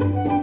อ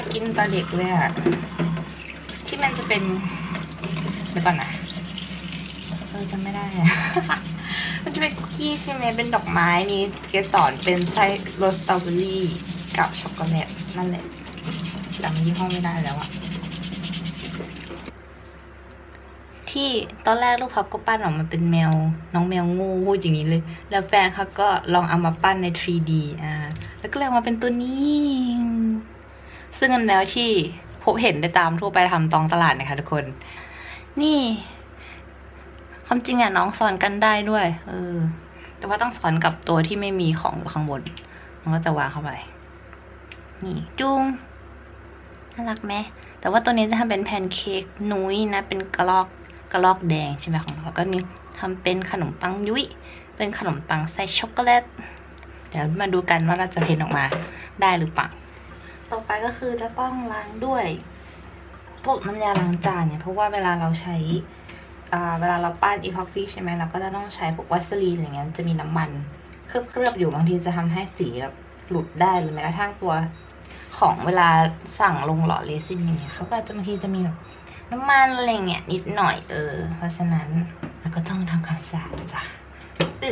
ไม่ได้แล้วอะกินตอนเด็กเลยอะที่มันจะเป็นเดี๋ยวก่อนนะเออจำไม่ได้อะมันจะเป็นคุกกี้ใช่ไหมเป็นดอกไม้นี้เกสรเป็นไส้โรสตรอเบอรี่กับช็อกโกแลตนั่นแหละจำยี่ห้อไม่ได้แล้วอะที่ตอนแรกลูกพับก็ปั้นออกมาเป็นแมว น้องแมวงูพูดอย่างนี้เลย แล้วแฟนเขาก็ลองเอามาปั้นใน 3D อ่าแล้วก็เลยมาเป็นตัวนี้ ซึ่งเป็นแมวที่พบเห็นได้ตามทั่วไปทำตองตลาดนะคะทุกคน นี่ความจริงอะน้องสอนกันได้ด้วย เออ แต่ว่าต้องสอนกับตัวที่ไม่มีของอยู่ข้างบน มันก็จะวางเข้าไป นี่จุงน่ารักไหมแต่ว่าตัวนี้จะทำเป็นแพนเค้กนุ้ยนะ เป็นกระลอกกระลอกแดงใช่ไหมของเราก็นี่ทำเป็นขนมปังยุ้ย เป็นขนมปังใส่ช็อกโกแลต เดี๋ยวมาดูกันว่าเราจะเพ้นออกมาได้หรือเปล่า ต่อไปก็คือจะต้องล้างด้วยพวกน้ำยาล้างจานเนี่ยเพราะว่าเวลาเราใช้เวลาเราปั้นอีพ็อกซี่ใช่ไหมเราก็จะต้องใช้พวกวัสลีนอะไรเงี้ยจะมีน้ำมันเคลือบๆอยู่บางทีจะทำให้สีแบบหลุดได้หรือแม้กระทั่งตัวของเวลาสั่งลงหล่อเรซินอย่างเงี้ยเขาก็จะบางทีจะมีแบบน้ำมันอะไรเงี้ยนิดหน่อยเออ เพราะฉะนั้นเราก็ต้องทำความสะอาดจ้ะอึ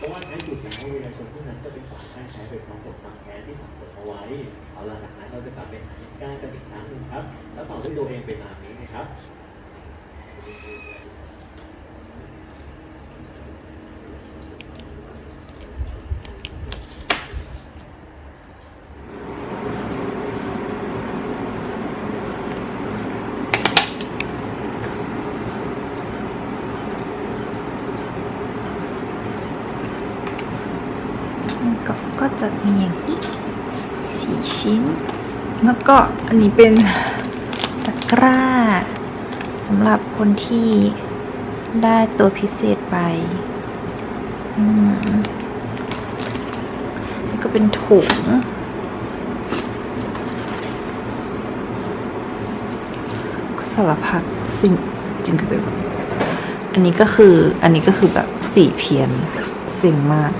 เพราะว่าท้ายสุดแล้วเวลาชนผู้นั้นก็เป็นฝ่ายได้ใช้เป็นความกดจำแค้นที่สั่งสมเอาไว้ เอาละจากนั้นเราจะกลับไปหาก้ากันอีกครั้งหนึ่งครับ แล้วต่อด้วยตัวเองเป็นแบบนี้นะครับ ก็จะมีอย่างนี้สี่ชิ้น แล้วก็อันนี้เป็นตะกร้าสำหรับคนที่ได้ตัวพิเศษไปอืมแล้วก็เป็นถุงก็สารพัดสิ่งจริงๆแบบอันนี้ก็คืออันนี้ก็คือแบบสีเพียนสิ่งมาก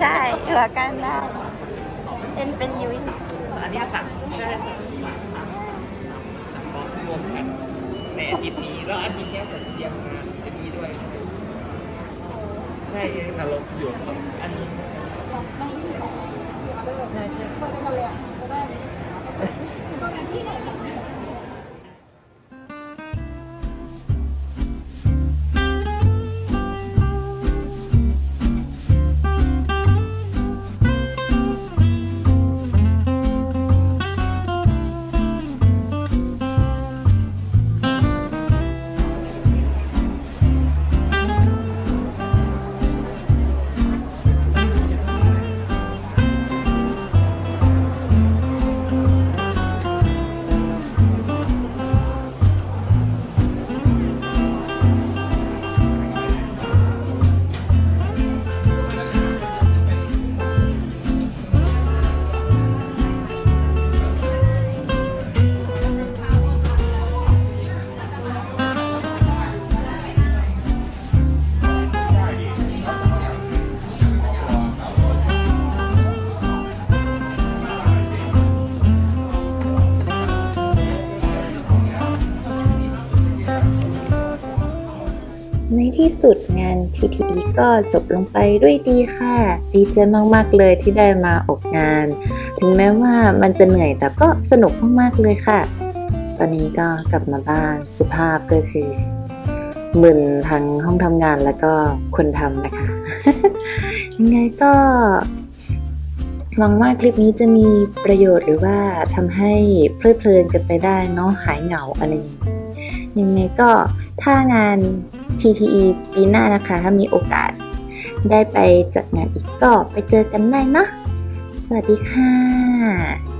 ใช่หัวกันด้เป็นเป็นยุ้ยอันนี้สั่งใช่ก็รวมกันในอาทิตย์นี้แล้วอาทิตย์เนี้ยผมเตรียมงานจะมีด้วยใช่นรกอยู่ครับอันนี้ใช่ใช่ ที่สุดงาน TTE ก็จบลงไปด้วยดีค่ะ ดีใจมากๆเลยที่ได้มาออกงาน ถึงแม้ว่ามันจะเหนื่อยแต่ก็สนุกมากๆเลยค่ะ ตอนนี้ก็กลับมาบ้านสภาพก็คือมึนทั้งห้องทำงานแล้วก็คนทำนะคะ ยังไงก็หวังว่าคลิปนี้จะมีประโยชน์หรือว่าทำให้เพลิดเพลินกันไปได้เนาะหายเหงาอะไรอย่างนี้ยังไงก็ถ้างาน TTE ปีหน้านะคะ ถ้ามีโอกาส ได้ไปจัดงานอีกก็ไปเจอกันได้เนาะสวัสดีค่ะ